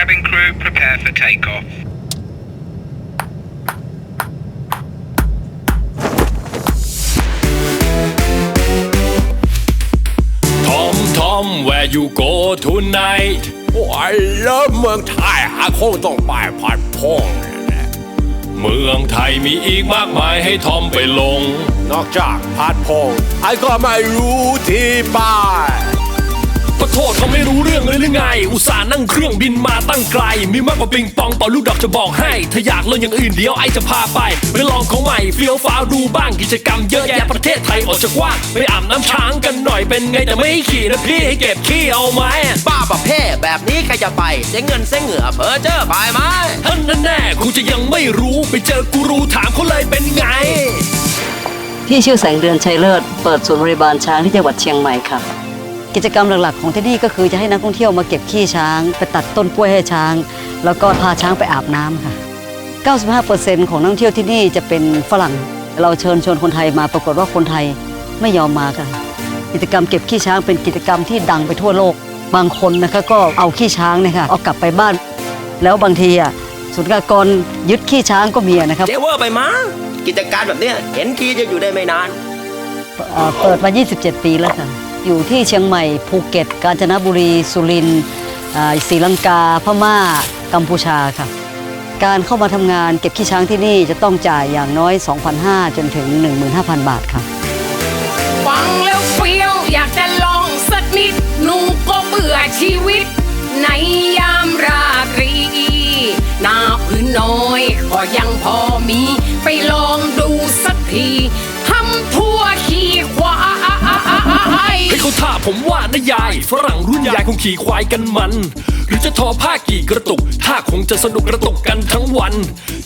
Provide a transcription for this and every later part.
Cabin crew, prepare for takeoff. ทอมทอม where you go tonight โอ้ยเลิฟเมืองไทยหาคงต้องไปพัดพงแน่เมืองไทยมีอีกมากมายให้ทอมไปลง นอกจากพัดพงไอ้ก็ไม่รู้ที่ไปก็ โทษเขาไม่รู้เรื่องเลยหรือไง อุตส่าห์นั่งเครื่องบินมาตั้งไกล มีมากกว่าปิงปองเป่าลูกดอกจะบอกให้ ถ้าอยากเล่นอย่างอื่นเดี๋ยวไอจะพาไปไปลองของใหม่เฟี้ยวฟ้าวดูบ้างกิจกรรมเยอะแยะประเทศไทยออกจากกว่างไปอาบน้ำช้างกันหน่อยเป็นไงแต่ไม่ให้ขี่นะพี่ให้เก็บขี้เอาไหมบ้าประเภทแบบนี้ใครจะไปเสียเงินเสียเหงื่อเพอเจอไปไหมท่านแน่ๆคงจะยังไม่รู้ไปเจอกูรูถามเขาเลยเป็นไง ที่ชื่อแสงเดือนชัยเลิศ เปิดศูนย์บริบาลช้างที่จังหวัดเชียงใหม่ค่ะ กิจกรรมหลักๆ ของที่นี่ก็คือจะให้นักท่องเที่ยวมาเก็บขี้ช้าง ไปตัดต้นกล้วยให้ช้าง แล้วก็พาช้างไปอาบน้ำค่ะ 95%ของนักท่องเที่ยวที่นี่จะเป็นฝรั่ง เราเชิญชวนคนไทยมาปรากฏว่าคนไทยไม่ยอมมาค่ะ กิจกรรมเก็บขี้ช้างเป็นกิจกรรมที่ดังไปทั่วโลก บางคนนะคะก็เอาขี้ช้างเนี่ยค่ะเอากลับไปบ้าน แล้วบางทีอะศูนย์กากรยึดขี้ช้างก็มีอะนะครับเจเวอร์ไปมั้งกิจการแบบเนี้ยเห็นทีจะอยู่ได้ไม่นานเอ่อเปิดมา 27 ปีแล้วค่ะ อยู่ที่เชียงใหม่ ภูเก็ต กาญจนบุรี สุรินทร์ศรีลังกา พม่า กัมพูชาค่ะ การเข้ามาทำงานเก็บขี้ช้างที่นี่จะต้องจ่ายอย่างน้อย 2,500 จนถึง 15,000 บาทค่ะ ฟังแล้วเฟี้ยวอยากจะลองสักนิดหนูก็เบื่อชีวิต ในยามราตรี หน้าพื้นน้อยก็ยังพอมีไปลอง ผมว่านะยาย ฝรั่งรุ่นยายคงขี่ควายกันมัน หรือจะทอผ้ากี่กระตุกท่าคงจะสนุกกระตุกกันทั้งวัน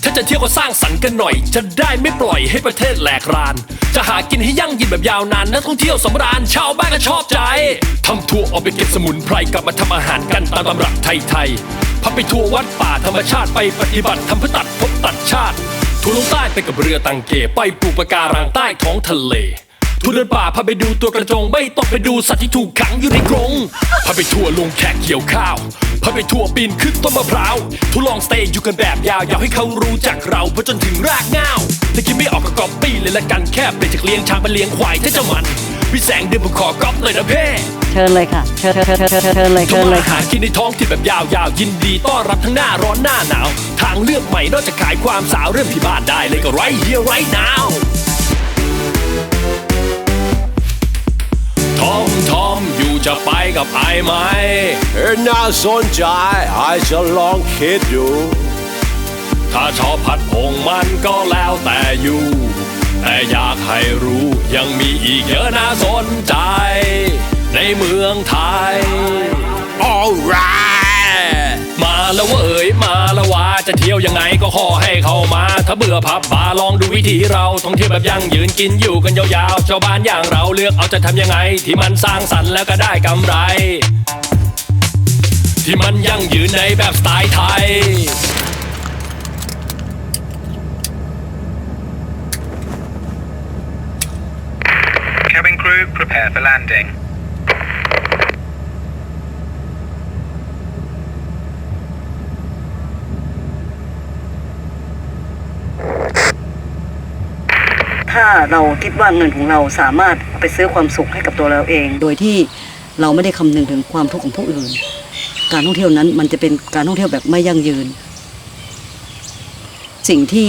ถ้าจะเที่ยวก็สร้างสรรค์กันหน่อย จะได้ไม่ปล่อยให้ประเทศแหลกราน จะหากินให้ยั่งยืนแบบยาวนานนักท่องเที่ยวสำราญชาวบ้านก็ชอบใจทำทัวร์ออกไปเก็บสมุนไพรกลับมาทำอาหารกันตามตำรับไทยๆพาไปทัวร์วัดป่าธรรมชาติไปปฏิบัติทำเพื่อตัดภพตัดชาติทัวร์ลงใต้ไปกับเรือตังเกไปปลูกปะการังใต้ท้องทะเล ทัวร์เดินป่าพาไปดูตัวกระจง ไม่ต้องไปดูสัตว์ที่ถูกขังอยู่ในกรงพาไปทัวร์ลงแขกเกี่ยวข้าวพาไปทัวร์ปีนขึ้นต้นมะพร้าวทดลองสเตย์อยู่กันแบบยาวอยากให้เขารู้จักเราเพราะจนถึงรากเหง้าถ้าคิดไม่ออกก็ก๊อปปี้เลยละกันแค่เปลี่ยนจากเลี้ยงช้างเป็นเลี้ยงควายถ้าจะมันพี่แสงเดือนผมขอก๊อปเลยนะเพ่เชิญเลยค่ะเชิญเชิญเชิญเชิญเชิญเชิญเลยก็เชิญเลมายหาค่ะกินในท้องที่แบบยาวๆยินดีต้อนรับทั้งหน้าร้อนหน้าหนาว ทางเลือกใหม่นอกจากขายความสาวเริ่มที่บ้านได้เลยก็ไรเฮียไรนาว ทอมทอมอยู่จะไปกับไอไหมเอ้ยน่าสนใจไอ้จะลองคิดดูถ้าชอบผัดผงมันก็แล้วแต่อยู่ แต่อยากให้รู้ยังมีอีกเยอะน่าสนใจ ในเมืองไทย alright มา แล้วเว้ยมาแล้วว่าจะเที่ยวยังไงก็ขอให้เข้ามา ถ้าเบื่อพับบาร์ลองดูวิธีเราท่องเที่ยวแบบยั่งยืนกินอยู่กันยาวๆชาวบ้านอย่างเราเลือกเอาจะทำยังไง ที่มันสร้างสรรค์แล้วก็ได้กำไร ที่มันยั่งยืนในแบบสไตล์ไทย Cabin crew, prepare for landing. ถ้าเราคิดว่าเงินของเราสามารถไปซื้อความสุขให้กับตัวเราเอง โดยที่เราไม่ได้คำนึงถึงความทุกข์ของผู้อื่น การท่องเที่ยวนั้นมันจะเป็นการท่องเที่ยวแบบไม่ยั่งยืน สิ่งที่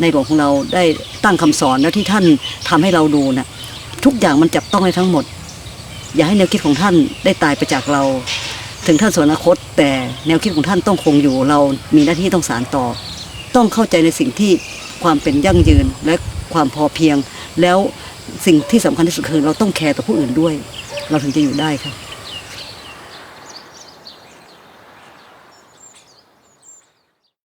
ในหลวงของเราได้ตั้งคำสอนและที่ท่านทำให้เราดูนะ่ะทุกอย่างมันจับต้องได้ทั้งหมด อย่าให้แนวคิดของท่านได้ตายไปจากเรา ถึงท่านสวรรคต แต่แนวคิดของท่านต้องคงอยู่เรามีหน้าที่ต้องสานต่อ ต้องเข้าใจในสิ่งที่ ความเป็นยั่งยืนและความพอเพียง แล้วสิ่งที่สำคัญที่สุดคือเราต้องแคร์ต่อผู้อื่นด้วย เราถึงจะอยู่ได้ค่ะ